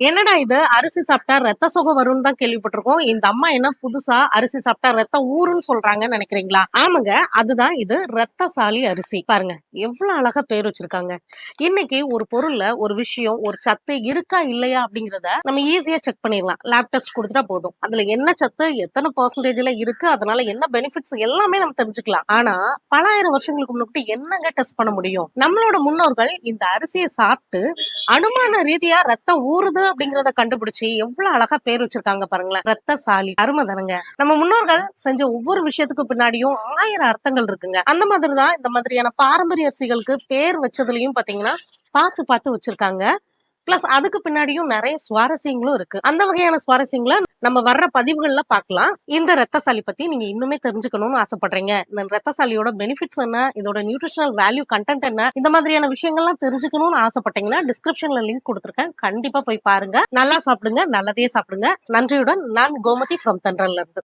என்னடா இது? அரிசி சாப்பிட்டா ரத்த சுகம் வரும்னு தான் கேள்விப்பட்டிருக்கோம். இந்த அம்மா என்ன புதுசா அரிசி சாப்பிட்டா ரத்த ஊருன்னு சொல்றாங்கன்னு நினைக்கிறீங்களா? ஆமாங்க அதுதான் இது ரத்தசாலி அரிசி. பாருங்க எவ்வளவு அழகா பேர் வச்சிருக்காங்க. இன்னைக்கு ஒரு பொருள்ல ஒரு விஷயம் ஒரு சத்து இருக்கா இல்லையா அப்படிங்கறத நம்ம ஈஸியா செக் பண்ணிடலாம். லேப் டெஸ்ட் கொடுத்துட்டா போதும். அதுல என்ன சத்து எத்தனை பர்சன்டேஜ்ல இருக்கு அதனால என்ன பெனிஃபிட்ஸ் எல்லாமே நம்ம தெரிஞ்சுக்கலாம். ஆனா பலாயிரம் வருஷங்களுக்கு முன்னாடி என்னங்க டெஸ்ட் பண்ண முடியும்? நம்மளோட முன்னோர்கள் இந்த அரிசியை சாப்பிட்டு அனுமான ரீதியா ரத்தம் ஊறுது அப்படிங்கறத கண்டுபிடிச்சு எவ்வளவு அழகா பேர் வச்சிருக்காங்க பாருங்களேன். ரத்த சாலி அருமை தானுங்க நம்ம முன்னோர்கள் செஞ்ச ஒவ்வொரு விஷயத்துக்கு பின்னாடியும் ஆயிரம் அர்த்தங்கள் இருக்குங்க. அந்த மாதிரிதான் இந்த மாதிரியான பாரம்பரிய அரிசிகளுக்கு பேர் வச்சதுலயும் பாத்தீங்கன்னா பார்த்து பார்த்து வச்சிருக்காங்க. பிளஸ் அதுக்கு பின்னாடியும் நிறைய சுவாரஸ்யங்களும் இருக்கு. அந்த வகையான சுவாரஸ்யங்களை நம்ம வர்ற பதிவுகள்ல பார்க்கலாம். இந்த ரத்தசாலி பத்தி நீங்க இன்னுமே தெரிஞ்சுக்கணும்னு ஆசைப்படுறீங்க. இந்த ரத்தசாலியோட பெனிஃபிட்ஸ் என்ன? இதோட நியூட்ரிஷனல் வேல்யூ கண்டென்ட் என்ன? இந்த மாதிரியான விஷயங்கள்லாம் தெரிஞ்சுக்கணும்னு ஆசைப்பட்டீங்கன்னா டிஸ்கிரிப்ஷன்ல லிங்க் கொடுத்துருக்கேன். கண்டிப்பா போய் பாருங்க. நல்லா சாப்பிடுங்க நல்லதே சாப்பிடுங்க. நன்றியுடன் நான் கோமதி ஃப்ரம் தென்றல்ல இருந்து.